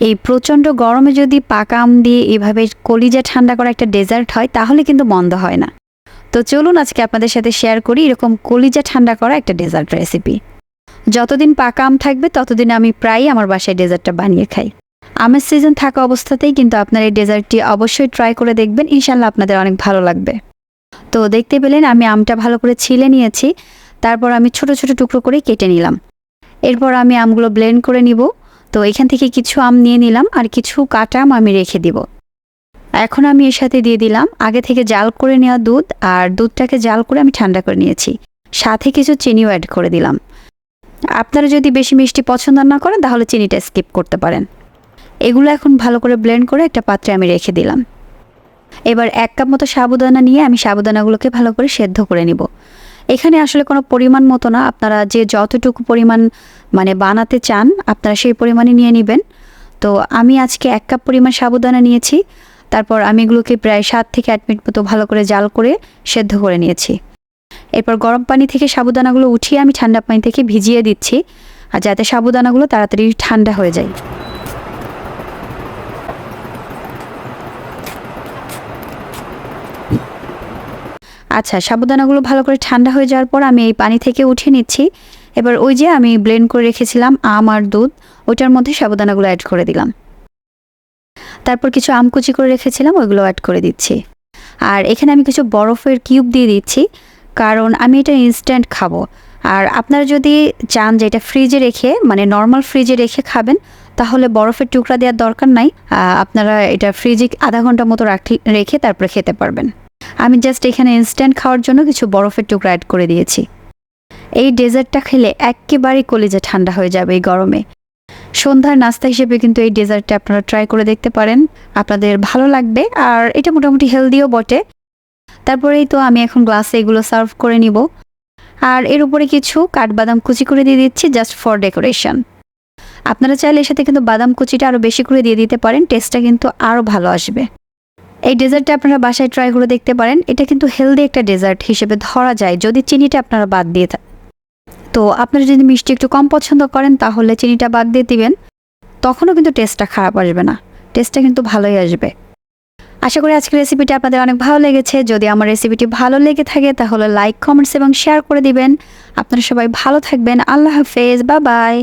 এই প্রচণ্ড গরমে যদি পাকা আম দিয়ে এভাবে কলিজা ঠান্ডা করা একটা ডেজার্ট হয়, তাহলে কিন্তু মন্দ হয় না। তো চলুন আজকে আপনাদের সাথে শেয়ার করি এরকম কলিজা ঠান্ডা করা একটা ডেজার্ট রেসিপি। যতদিন পাকা আম থাকবে, ততদিন আমি প্রায়ই আমার বাসায় ডেজার্টটা বানিয়ে খাই। আমের সিজন থাকা অবস্থাতেই কিন্তু আপনার এই ডেজার্টটি অবশ্যই ট্রাই করে দেখবেন ইনশাল্লাহ আপনাদের অনেক ভালো লাগবে। তো দেখতে পেলেন আমি আমটা ভালো করে ছিলে নিয়েছি, তারপর আমি ছোট ছোট টুকরো করে কেটে নিলাম। এরপর আমি আমগুলো ব্লেন্ড করে নিব। তো এখান থেকে কিছু আম নিয়ে নিলাম আর কিছু কাটা আম আমি রেখে দিব। এখন আমি এর সাথে দিয়ে দিলাম আগে থেকে জাল করে নেওয়া দুধ আর দুধটাকে জাল করে আমি ঠান্ডা করে নিয়েছি। সাথে কিছু চিনিও অ্যাড করে দিলাম। আপনারা যদি বেশি মিষ্টি পছন্দ না করেন তাহলে চিনিটা স্কিপ করতে পারেন। এগুলো এখন ভালো করে ব্লেন্ড করে একটা পাত্রে আমি রেখে দিলাম। এবার এক কাপ মতো সাবুদানা নিয়ে আমি সাবুদানাগুলোকে ভালো করে সেদ্ধ করে নিব। এখানে আসলে কোনো পরিমাণ মতো না। আপনারা যে যতটুকু পরিমাণ মানে বানাতে চান, আপনারা সেই পরিমাণে নিয়ে নেবেন। তো আমি আজকে এক কাপ পরিমাণ সাবুদানা নিয়েছি। তারপর আমি এগুলোকে প্রায় সাত থেকে আট মিনিট মতো ভালো করে জাল করে সেদ্ধ করে নিয়েছি। এরপর গরম পানি থেকে সাবুদানাগুলো উঠিয়ে আমি ঠান্ডা পানি থেকে ভিজিয়ে দিচ্ছি। আর যাতে সাবুদানাগুলো তাড়াতাড়ি ঠান্ডা হয়ে যায়। আচ্ছা সাবুদানাগুলো ভালো করে ঠান্ডা হয়ে যাওয়ার পর আমি এই পানি থেকে উঠিয়ে নিচ্ছি। এবার ওই যে আমি ব্লেন্ড করে রেখেছিলাম আম আর দুধ, ওইটার মধ্যে সাবুদানাগুলো অ্যাড করে দিলাম। তারপর কিছু আম কুচি করে রেখেছিলাম, ওইগুলো অ্যাড করে দিচ্ছি। আর এখানে আমি কিছু বরফের কিউব দিয়ে দিচ্ছি, কারণ আমি এটা ইনস্ট্যান্ট খাব। আর আপনারা যদি চান যে এটা ফ্রিজে রেখে মানে নর্মাল ফ্রিজে রেখে খাবেন, তাহলে বরফের টুকরা দেওয়ার দরকার নাই। আপনারা এটা ফ্রিজে আধা ঘণ্টা মতো রাখি- রেখে তারপরে খেতে পারবেন। আমি জাস্ট এখানে ইনস্ট্যান্ট খাওয়ার জন্য কিছু বরফের টুকরা অ্যাড করে দিয়েছি। এই ডেজার্টটা খেলে একেবারেই কলিজা ঠান্ডা হয়ে যাবে এই গরমে। সন্ধ্যার নাস্তা হিসেবে কিন্তু এই ডেজার্টটা আপনারা ট্রাই করে দেখতে পারেন। আপনাদের ভালো লাগবে আর এটা মোটামুটি হেলদিও বটে। তারপরেই তো আমি এখন গ্লাসে এগুলো সার্ভ করে নিব। আর এর উপরে কিছু কাঠবাদাম কুচি করে দিয়ে দিচ্ছি জাস্ট ফর ডেকোরেশন আপনারা চাইলে এর সাথে কিন্তু বাদাম কুচিটা আরও বেশি করে দিয়ে দিতে পারেন টেস্টটা কিন্তু আরও ভালো আসবে। এই ডেজার্টটা আপনারা বাসায় ট্রাই করে দেখতে পারেন। এটা কিন্তু হেলদি একটা ডেজার্ট হিসেবে ধরা যায়। যদি চিনিটা আপনারা বাদ দিয়ে তো আপনারা যদি মিষ্টি একটু কম পছন্দ করেন, তাহলে চিনিটা বাদ দিয়ে দিবেন। তখনও কিন্তু টেস্টটা খারাপ আসবে না। টেস্টটা কিন্তু ভালোই আসবে। আশা করি আজকের রেসিপিটা আপনাদের অনেক ভালো লেগেছে। যদি আমার রেসিপিটি ভালো লেগে থাকে, তাহলে লাইক কমেন্টস এবং শেয়ার করে দিবেন। আপনারা সবাই ভালো থাকবেন। আল্লাহ হাফেজ। বা বাই